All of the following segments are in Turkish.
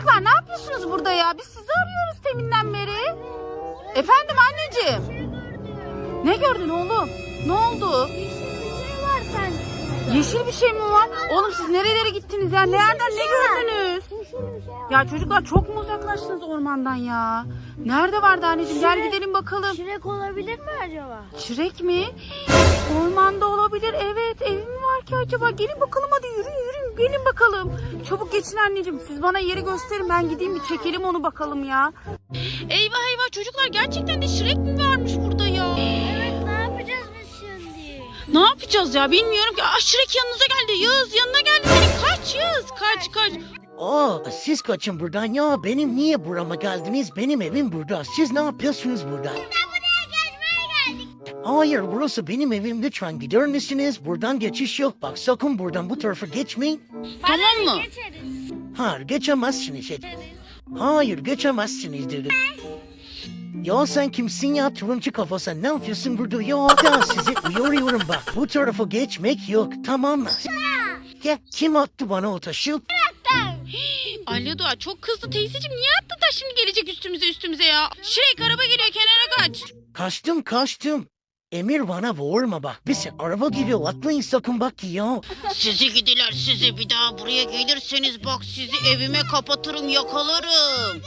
Çocuklar ne yapıyorsunuz burada ya? Biz sizi arıyoruz teminden beri. Efendim anneciğim. Ne gördün oğlum? Ne oldu? Yeşil bir şey var sanki. Yeşil bir şey mi var? Oğlum siz nerelere gittiniz ya? Nereden ne gördünüz? Ya çocuklar çok mu uzaklaştınız ormandan ya? Nerede vardı anneciğim? Gel gidelim bakalım. Şirek olabilir mi acaba? Çilek mi? Ormanda olabilir. Evet. Evi mi var ki acaba? Gelin bakalım hadi yürüyün yürüyün. Gelin bakalım. Çabuk geçin anneciğim. Siz bana yeri gösterin. Ben gideyim bir çekelim onu bakalım ya. Eyvah eyvah çocuklar gerçekten de Şirek mi varmış burada ya? Evet ne yapacağız biz şimdi? Ne yapacağız ya bilmiyorum ki. Aa Şirek yanınıza geldi. Yağız yanına geldi. Senin kaç Yağız. Kaç kaç. Aa, siz kaçın buradan ya. Benim niye burama geldiniz? Benim evim burada. Siz ne yapıyorsunuz burada? Hayır, burası benim evim. Lütfen gider misiniz? Buradan geçiş yok. Bak sakın buradan bu tarafa geçmeyin. Tamam mı? Geçeriz. Hayır, geçemezsiniz. Hayır, geçemezsiniz dedim. Ya sen kimsin ya turuncu kafa sen ne yapıyorsun burada ya? Ya sizi uyarıyorum bak bu tarafa geçmek yok tamam mı? Ya kim attı bana o taşı? Ali Doğa çok kızdı teyzeciğim. Niye attı da şimdi gelecek üstümüze üstümüze ya? Şirek araba geliyor kenara kaç. Kaçtım kaçtım. Emir bana vurma bak. Sen araba geliyor atlayın sakın bak ya. Sizi gidiler sizi bir daha buraya gelirseniz bak sizi evime kapatırım yakalarım.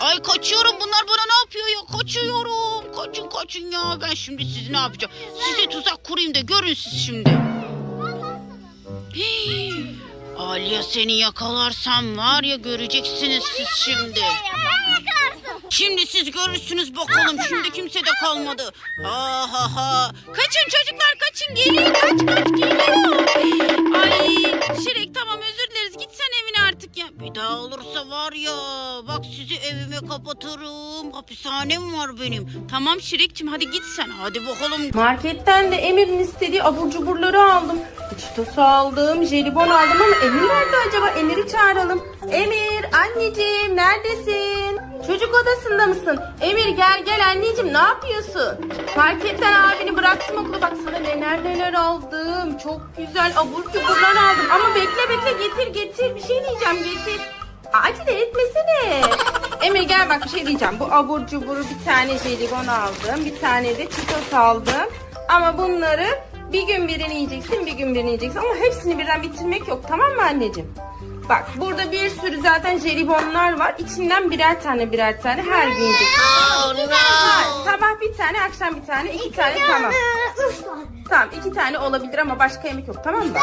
Ay kaçıyorum bunlar bana ne yapıyor ya kaçıyorum. Kaçın kaçın ya ben şimdi sizi ne yapacağım. Size tuzak kurayım da görün siz şimdi. Hii, Aliye seni yakalarsam var ya göreceksiniz siz şimdi. Şimdi siz görürsünüz bakalım. Şimdi kimse de kalmadı. Ha ha ha. Kaçın çocuklar kaçın. Geliyor kaç kaç geliyor. Ay Şirek tamam özür dileriz. Git sen evine artık ya. Bir daha olursa var ya. Bak sizi evime kapatırım. Hapishanem var benim. Tamam Şirek'cim hadi git sen. Hadi bakalım. Marketten de Emir'in istediği abur cuburları aldım. Çitosu aldım, jelibon aldım ama Emir nerede acaba? Emir'i çağıralım. Emir, anneciğim neredesin? Çocuk odasında mısın? Emir gel gel anneciğim ne yapıyorsun? Marketten abini bıraktım okula bak sana neler neler aldım. Çok güzel abur cuburlar aldım. Ama bekle bekle getir getir bir şey diyeceğim getir. Acele etmesene. Emir gel bak bir şey diyeceğim. Bu abur cuburu bir tane jelibon aldım. Bir tane de çitos aldım. Ama bunları bir gün birini yiyeceksin bir gün birini yiyeceksin. Ama hepsini birden bitirmek yok tamam mı anneciğim? Bak burada bir sürü zaten jelibonlar var. İçinden birer tane birer tane her gün yiyeceksin. Hayır, sabah bir tane akşam bir tane iki tane tamam. Üç tane. Tamam iki tane olabilir ama başka yemek yok tamam mı?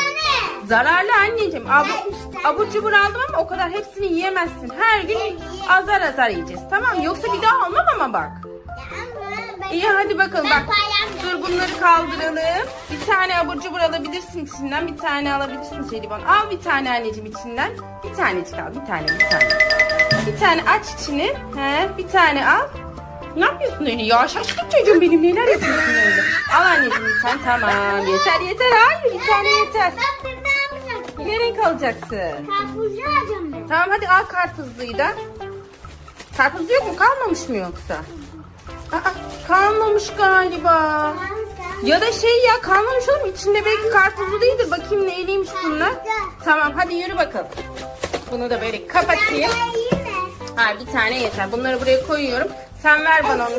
Zararlı anneciğim. Abur, abur cubur aldım ama o kadar hepsini yiyemezsin. Her gün azar azar yiyeceğiz tamam mı? Yoksa bir daha almam ama bak. İyi hadi bakalım bak. Dur bunları kaldıralım. Bir tane abur cubur alabilirsin içinden. Bir tane alabilirsin jelibon. Al bir tane anneciğim içinden. Bir tanecik al. Bir tane bir tane. Bir tane aç içini. He, bir tane al. Ne yapıyorsun öyle ya? Şaşkın çocuğum benim. Neler yapıyorsun öyle? Al anneciğim bir tane. Tamam. Yeter yeter. Hayır bir tane yeter. Ne renk alacaksın? Karpuzcu alacağım ben. Tamam hadi al karpuzluyu da. Karpuzlu yok mu? Kalmamış mı yoksa? Aa, kalmamış galiba. Ya da şey ya kalmamış olur mu? İçinde belki karpuzlu değildir. Bakayım neyliymiş bunlar. Tamam hadi yürü bakalım. Bunu da böyle kapatayım. Ha bir tane yeter. Bunları buraya koyuyorum. Sen ver bana onu.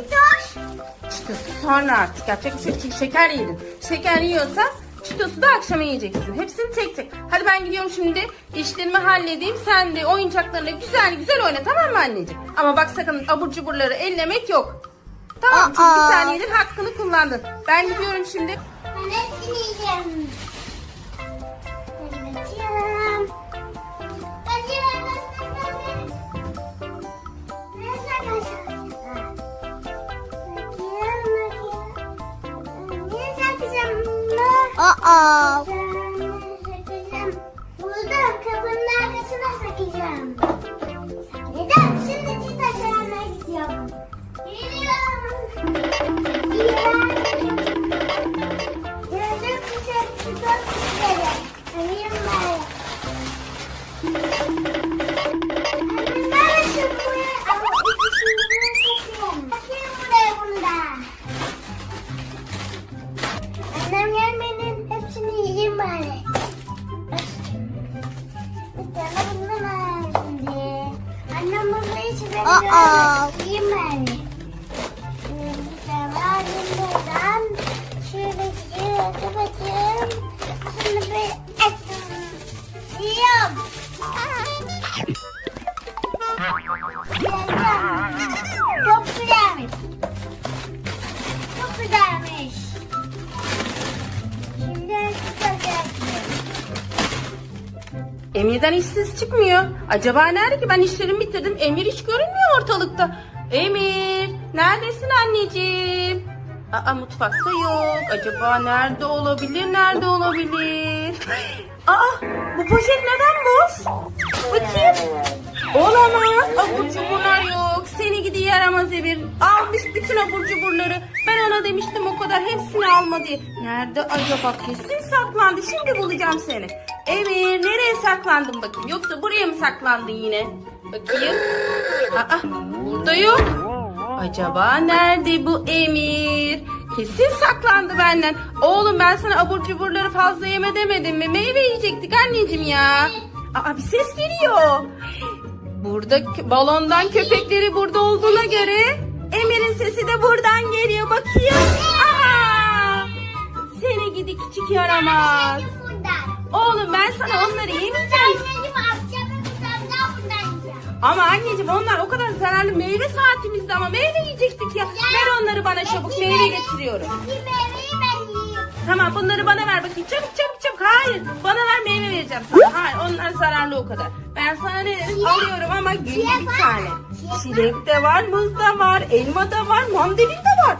Çitosu sonra artık yapacak bir şey. Çünkü şeker yedin. Şeker yiyorsa çitosu da akşama yiyeceksin. Hepsini tek tek. Hadi ben gidiyorum şimdi. İşlerimi halledeyim. Sen de oyuncaklarla güzel güzel oyna tamam mı anneciğim? Ama bak sakın abur cuburları ellemek yok. Tamam çünkü bir saniyedir hakkını kullandın. Ben gidiyorum şimdi. Ben hepsini yiyeceğim. Ben yiyeceğim. Ben yiyeceğim. Gidiyor. Kapatayım. Şimdi bir Yiyorum. Çok güzelmiş. Emir'den ses çıkmıyor. Acaba nerede ki? Ben işlerimi bitirdim. Emir hiç görünmüyor ortalıkta. Emir, neredesin anneciğim? Aa mutfakta yok. Acaba nerede olabilir? Nerede olabilir? Aa bu poşet neden boş? Bakayım. Olamaz. Abur cuburlar yok. Seni gidi yaramaz Emir. Almış bütün abur cuburları. Ben ona demiştim o kadar hepsini alma diye. Nerede acaba? Kesin saklandı. Şimdi bulacağım seni. Emir nereye saklandın bakayım? Yoksa buraya mı saklandın yine? Bakayım. Aa burada yok. Acaba nerede bu Emir? Kesin saklandı benden. Oğlum ben sana abur cuburları fazla yeme demedim mi? Meyve yiyecektik anneciğim ya. Aa bir ses geliyor. Burada balondan köpekleri burada olduğuna göre Emir'in sesi de buradan geliyor. Bakayım. Aa! Seni gidi küçük yaramaz. Oğlum ben sana onları yemeyeceğim. Ama anneciğim onlar o kadar zararlı meyve saatimizde ama meyve yiyecektik ya. Ver onları bana çabuk meyve getiriyorum. Bir meyveyi ben yiyeyim. Tamam bunları bana ver bakayım. Çabuk çabuk çabuk. Hayır. Bana ver meyve vereceğim sana. Hayır onlar zararlı o kadar. Ben sana ne? Alıyorum ama günde bir tane. Çilek de var, muz da var, elma da var, mandalin de var.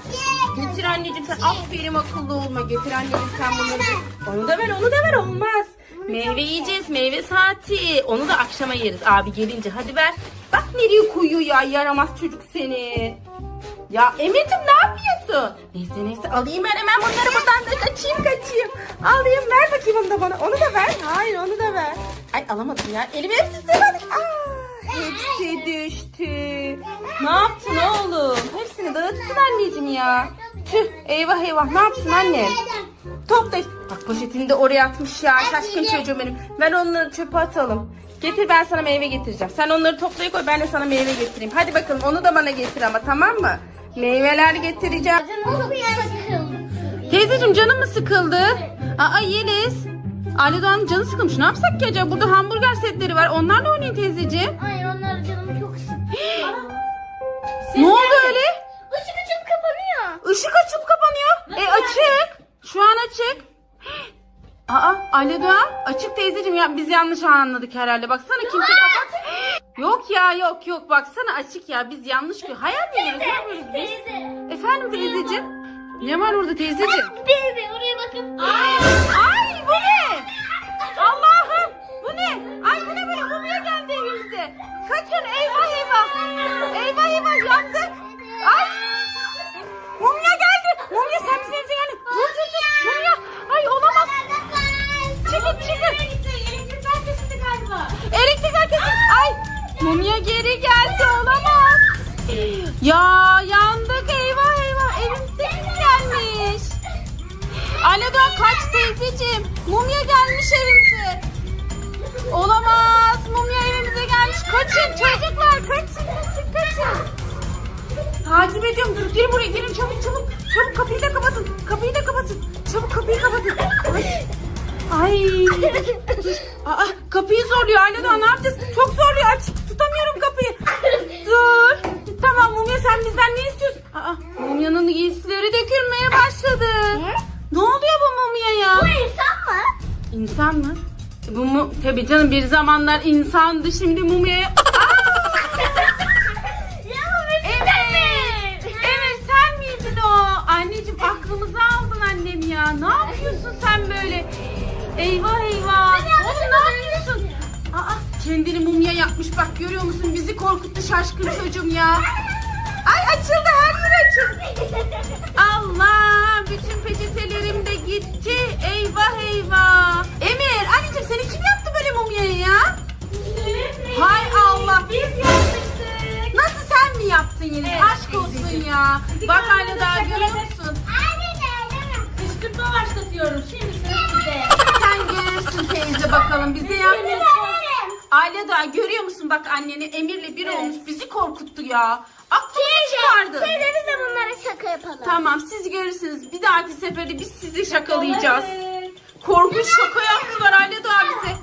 Getir anneciğim sen aferin akıllı olma. Getir anneciğim sen bunları. Onu da ver onu da ver olmaz. Meyve yiyeceğiz meyve saati. Onu da akşama yeriz abi gelince. Hadi ver. Bak nereye koyuyor ya yaramaz çocuk seni. Ya Emir'cim ne yapıyorsun? Neyse neyse alayım ben hemen bunları buradan da kaçayım kaçayım. Alayım ver bakayım onu da bana. Onu da ver. Hayır onu da ver. Ay alamadım ya. Elime hepsi sığmadı. Aa, hepsi düştü. Ne yaptın oğlum? Hepsini dağıttın anneciğim ya. Tüh eyvah eyvah ne yaptın anne? Topla. Bak poşetini de oraya atmış ya. Şaşkın çocuğum benim. Ver onları çöpe atalım. Getir ben sana meyve getireceğim. Sen onları toplayıp koy ben de sana meyve getireyim. Hadi bakalım onu da bana getir ama tamam mı? Meyveler getireceğim. Teyzeciğim canın mı sıkıldı? Aa Yeliz. Ali Doğan'ın canı sıkılmış. Ne yapsak ki acaba? Burada hamburger setleri var. Onlarla oynayın teyzeciğim. Hayır onlar canımı çok sıkıyor. ne oldu öyle? Işık açıp kapanıyor. Işık açıp kapanıyor. E açık. Açık. Aa Ali Doğan açık teyzeciğim ya biz yanlış anladık herhalde. Baksana kimse kapat. Yok ya yok yok baksana açık ya biz yanlış gö- Hayal mi görüyoruz? Ne yapıyoruz biz? Teyze. Efendim teyzeciğim? Ne var orada teyzeciğim? Teyze oraya bakın. Ay bu ne? Allah'ım bu ne? Ay bu ne böyle mumya geldi evimize. Kaçın. Eyvah eyvah Aleda kaç teyzeciğim. Mumya gelmiş evimize. Olamaz. Mumya evimize gelmiş. Kaçın çocuklar. Kaçın kaçın kaçın. Takip ediyorum. Dur gelin buraya gelin çabuk çabuk. Çabuk kapıyı da kapatın. Kapıyı da kapatın. Çabuk kapıyı kapatın. Ay. Ay. Aa, kapıyı zorluyor Aleda ne yapacağız? Çok zorluyor aç. Tutamıyorum kapıyı. Dur. Tamam Mumya sen bizden ne istiyorsun? Aa, Mumya'nın giysileri dökülmeye başladı. Oluyor Mumya'ya? Bu insan mı? İnsan mı? Bu mu? Tabii canım bir zamanlar insandı şimdi Mumya'ya... Ya bu Evet. Evet sen miydin o? Anneciğim aklımızı aldın annem ya. Ne yapıyorsun sen böyle? Eyvah eyvah. Oğlum ne yapıyorsun? Aa kendini mumya yapmış bak görüyor musun? Bizi korkuttu şaşkın çocuğum ya. Ay açıldı her yer açıldı. bak anneni Emir'le bir olmuş bizi korkuttu ya. Aklını çıkardı. Teyze biz de bunlara şaka yapalım. Tamam siz görürsünüz. Bir dahaki sefere biz sizi şakalayacağız. Korkunç şaka yaptılar Ayla Doğa bize.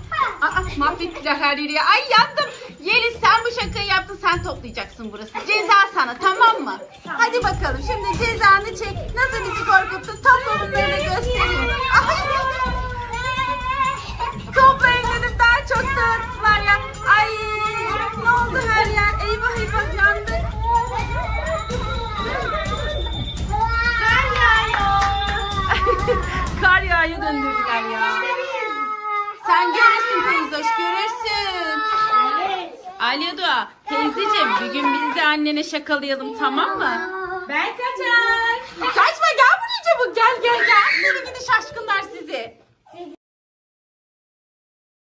Aa, mahvettiler her yeri. Ay yandım. Yeliz sen bu şakayı yaptın sen toplayacaksın burası. Ceza sana tamam mı? Hadi bakalım şimdi cezanı çek. Nasıl bizi korkuttun? Topla bunları da göstereyim. Ay, Toplayın dedim daha çok dağıttılar ya. Oldu her yer? Eyvah eyvah yandık. Kar yağıyor. Kar yağıyor döndürdüler ya. Sen görürsün teyzoş görürsün. Aliye Dua teyzeciğim bir gün biz de annene şakalayalım tamam mı? Ben kaçar. Kaçma gel buraya çabuk gel gel gel. Seni gidi şaşkınlar sizi.